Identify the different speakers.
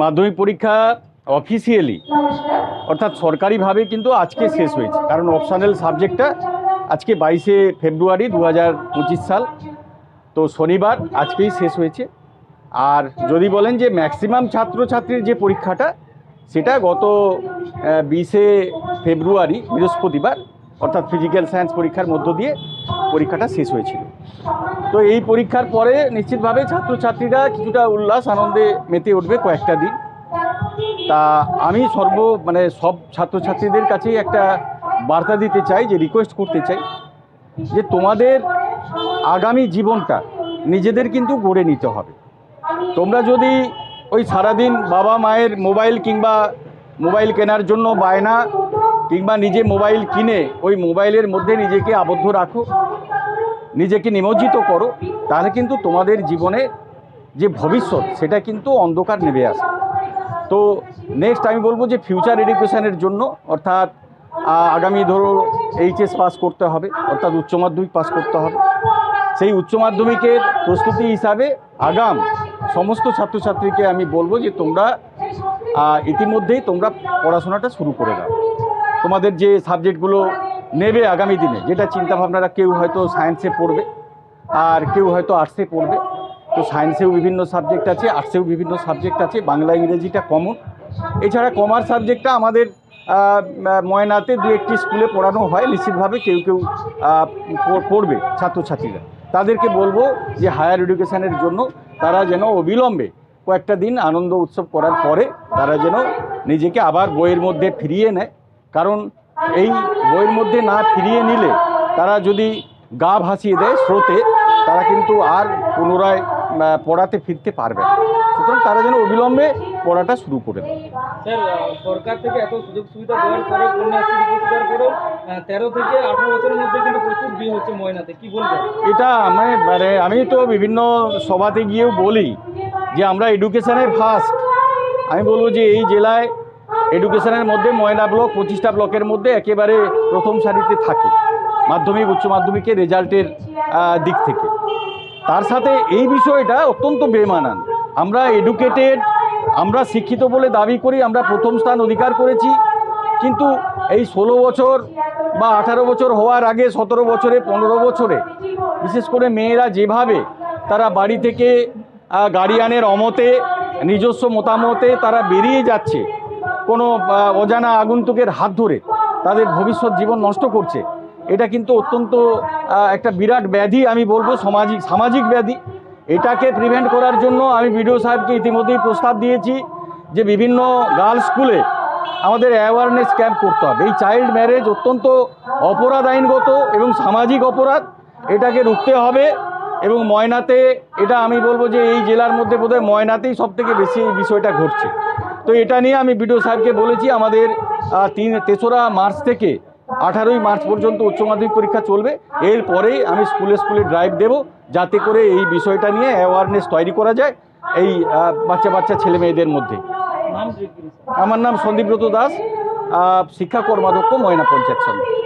Speaker 1: মাধ্যমিক পরীক্ষা অফিসিয়ালি অর্থাৎ সরকারিভাবে কিন্তু আজকে শেষ হয়েছে। কারণ অপশানাল সাবজেক্টটা আজকে বাইশে ফেব্রুয়ারি দু হাজার পঁচিশ সাল। তো শনিবার আজকেই শেষ হয়েছে। আর যদি বলেন যে ম্যাক্সিমাম ছাত্রছাত্রীর যে পরীক্ষাটা সেটা গত বিশে ফেব্রুয়ারি বৃহস্পতিবার অর্থাৎ ফিজিক্যাল সায়েন্স পরীক্ষার মধ্য দিয়ে পরীক্ষাটা শেষ হয়েছিল। তো এই পরীক্ষার পরে নিশ্চিতভাবে ছাত্রছাত্রীরা কিছুটা উল্লাস, আনন্দে মেতে উঠবে কয়েকটা দিন। তা আমি সর্ব মানে সব ছাত্রছাত্রীদের কাছেই একটা বার্তা দিতে চাই, যে রিকোয়েস্ট করতে চাই, যে তোমাদের আগামী জীবনটা নিজেদের কিন্তু গড়ে নিতে হবে। তোমরা যদি ওই সারাদিন বাবা মায়ের মোবাইল কিংবা মোবাইল কেনার জন্য বায়না কিংবা নিজে মোবাইল কিনে ওই মোবাইলের মধ্যে নিজেকে আবদ্ধ রাখো, নিজেকে নিমজ্জিত করো, তাহলে কিন্তু তোমাদের জীবনে যে ভবিষ্যৎ, সেটা কিন্তু অন্ধকার নেমে আসে। তো নেক্সট আমি বলব যে ফিউচার এডুকেশনের জন্য, অর্থাৎ আগামী ধরো এইচএস পাস করতে হবে, অর্থাৎ উচ্চ মাধ্যমিক পাস করতে হবে। সেই উচ্চ মাধ্যমিকের প্রস্তুতি হিসাবে আগাম সমস্ত ছাত্রছাত্রীকে আমি বলব যে তোমরা ইতিমধ্যেই তোমরা পড়াশোনাটা শুরু করে দাও। তোমাদের যে সাবজেক্টগুলো নেবে আগামী দিনে, যেটা চিন্তাভাবনারা কেউ হয়তো সায়েন্সে পড়বে, আর কেউ হয়তো আর্টসে পড়বে। তো সায়েন্সেও বিভিন্ন সাবজেক্ট আছে আর্টসেও বিভিন্ন সাবজেক্ট আছে, বাংলা, ইংরেজিটা কমন এছাড়া কমার্স সাবজেক্টটা আমাদের ময়নাতে দু একটি স্কুলে পড়ানো হয়, নিশ্চিতভাবে কেউ কেউ পড়বে ছাত্রছাত্রীরা। তাদেরকে বলব যে হায়ার এডুকেশানের জন্য তারা যেন অবিলম্বে কয়েকটা দিন আনন্দ উৎসব করার পরে তারা যেন নিজেকে আবার বইয়ের মধ্যে ফিরিয়ে নেয়। কারণ এই বইয়ের মধ্যে না ফিরিয়ে নিলে তারা যদি গা ভাসিয়ে দেয় স্রোতে তারা কিন্তু আর পুনরায় পড়াতে ফিরতে পারবে না। সুতরাং তারা যেন অবিলম্বে পড়াটা শুরু করে দেয়।
Speaker 2: সরকার থেকে এত সুযোগ সুবিধা দেওয়ার পরে কন্যাশ্রী দিবস দেওয়ার পরেও তেরো থেকে আঠারো বছরের মধ্যে কিন্তু প্রচুর বিয়ে হচ্ছে ময়নাতে। কি বলবেন?
Speaker 1: এটা আমি মানে আমি তো বিভিন্ন সভাতে গিয়েও বলি যে আমরা এডুকেশনের ফার্স্ট আমি বলব যে এই জেলায় এডুকেশনের মধ্যে ময়না ব্লক, পঁচিশটা ব্লকের মধ্যে একেবারে প্রথম সারিতে থাকে, মাধ্যমিক, উচ্চ মাধ্যমিকের রেজাল্টের দিক থেকে। তার সাথে এই বিষয়টা অত্যন্ত বেমানান। আমরা এডুকেটেড আমরা শিক্ষিত বলে দাবি করি, আমরা প্রথম স্থান অধিকার করেছি, কিন্তু এই ষোলো বছর বা আঠারো বছর হওয়ার আগে, সতেরো বছরে, পনেরো বছরে, বিশেষ করে মেয়েরা যেভাবে তারা বাড়ি থেকে গার্ডিয়ানের অমতে, নিজস্ব মতামতে তারা বেরিয়ে যাচ্ছে কোনো অজানা আগন্তুকের হাত ধরে তাদের ভবিষ্যৎ জীবন নষ্ট করছে। এটা কিন্তু অত্যন্ত একটা বিরাট ব্যাধি আমি বলব, সামাজিক সামাজিক ব্যাধি। এটাকে প্রিভেন্ট করার জন্য আমি বিডিও সাহেবকে ইতিমধ্যেই প্রস্তাব দিয়েছি যে বিভিন্ন গার্লস স্কুলে আমাদের অ্যাওয়ারনেস ক্যাম্প করতে হবে। এই চাইল্ড ম্যারেজ অত্যন্ত অপরাধ আইনগত এবং সামাজিক অপরাধ। এটাকে রুখতে হবে এবং ময়নাতে, এটা আমি বলব যে এই জেলার মধ্যে বোধহয় ময়নাতেই সব থেকে বেশি এই বিষয়টা ঘটছে। তো এটা নিয়ে আমি বিডিও সাহেবকে বলেছি, আমাদের তিন, তেসরা মার্চ থেকে আঠারোই মার্চ পর্যন্ত উচ্চ মাধ্যমিক পরীক্ষা চলবে। এরপরেই আমি স্কুলে স্কুলে ড্রাইভ দেব, যাতে করে এই বিষয়টা নিয়ে অ্যাওয়ারনেস তৈরি করা যায় এই বাচ্চা বাচ্চা ছেলে মেয়েদের মধ্যে। আমার নাম সন্দীপ্রত দাস শিক্ষা কর্মাধ্যক্ষ ময়না পঞ্চায়েত সমিতি।